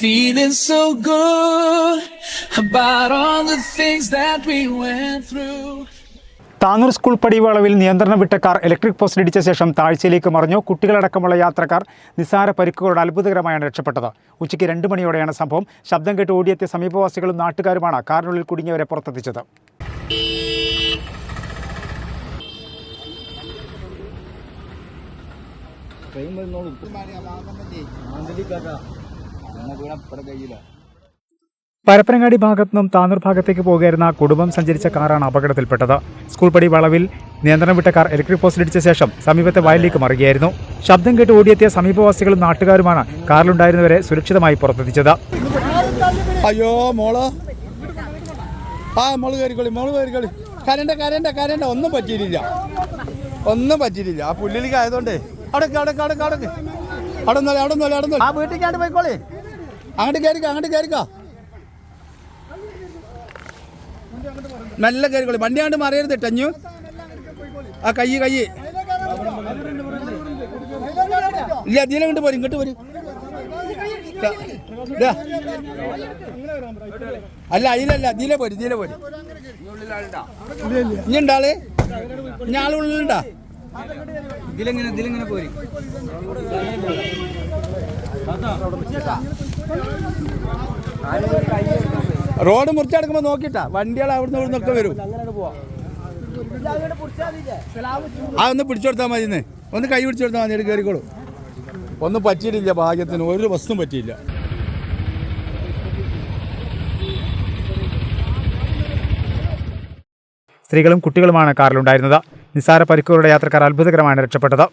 Feeling so good about all the things that we went through. Tanur school പടിവളവിൽ നിയന്ത്രണം വിട്ട car electric post ഇടിച്ച ശേഷം താഴ്ചയിലേക്ക് മറിഞ്ഞു. കുട്ടികളടക്കമുള്ള യാത്രക്കാർ നിസ്സാര പരിക്കുകളോട് അത്ഭുതകരമായാണ് രക്ഷപ്പെട്ടത്. ഉച്ചയ്ക്ക് രണ്ട് മണിയോടെയാണ് സംഭവം. ശബ്ദം കേട്ട് ഓടിയെത്തിയ സമീപവാസികളും നാട്ടുകാരുമാണ് കാറിനുള്ളിൽ കുടുങ്ങിയവരെ പുറത്തെത്തിച്ചത്. പരപ്പനങ്ങാടി ഭാഗത്തു നിന്നും താനൂർ ഭാഗത്തേക്ക് പോകുകയായിരുന്ന കുടുംബം സഞ്ചരിച്ച കാറാണ് അപകടത്തിൽപ്പെട്ടത്. സ്കൂൾ പടി വളവിൽ നിയന്ത്രണം വിട്ട കാർ ഇലക്ട്രിക് പോസ്റ്റിലിടിച്ച ശേഷം സമീപത്തെ വയലിലേക്ക് മറിയുകയായിരുന്നു. ശബ്ദം കേട്ട് ഓടിയെത്തിയ സമീപവാസികളും നാട്ടുകാരുമാണ് കാറിലുണ്ടായിരുന്നവരെ സുരക്ഷിതമായി പുറത്തെത്തിച്ചത്. അയ്യോ മോൾ. ആ മോൾ കയറിക്കോളി മോൾ കയറിക്കോളി. കരണ്ട കരണ്ട കരണ്ട ഒന്നും പറ്റിയിട്ടില്ല. ഒന്നും പറ്റിയിട്ടില്ല. ആ പുല്ലിലേക്ക് ആയതുകൊണ്ടേ. അടക്ക് അടക്ക് അടക്ക് അടക്ക്. അവിടെ നിന്നോളെ അവിടെ നിന്നോളെ അവിടെ ആ വീട്ടിലേക്കാണ്ട് പോയിക്കോളി. അങ്ങോട്ട് കയറിക്കോ അങ്ങോട്ട് കയറിക്കോ നല്ല കയറിക്കോളി വണ്ടി അങ്ങോട്ട് മറിയരുത് ടഞ്ഞു ആ കൈ കൈ ഇല്ല ഇതിലെ കൊണ്ട് പോരും ഇങ്ങോട്ട് പോരും. അല്ല അതിലല്ല ഇതിലെ പോരും ഇതിലെ പോരും. ഇനി ഉണ്ടാൾ ഇനി ആളുള്ളിലുണ്ടാ ഇതിലെങ്ങനെ ഇതിലെങ്ങനെ പോരും? റോഡ് മുറിച്ചെടുക്കുമ്പോ നോക്കിട്ടാ. വണ്ടികൾ അവിടുന്ന് നിന്ന് ഒക്കെ വരും. ആ ഒന്ന് പിടിച്ചെടുത്താൽ മതി ഒന്ന് കൈ പിടിച്ചെടുത്താൽ മതി കയറിക്കോളൂ ഒന്നും പറ്റിയിട്ടില്ല ഭാഗ്യത്തിന്. ഒരു വസ്തുവും പറ്റിയില്ല. സ്ത്രീകളും കുട്ടികളുമാണ് കാറിലുണ്ടായിരുന്നത്. നിസ്സാര പരിക്കുകളുടെ യാത്രക്കാർ അത്ഭുതകരമാണ് രക്ഷപ്പെട്ടത്.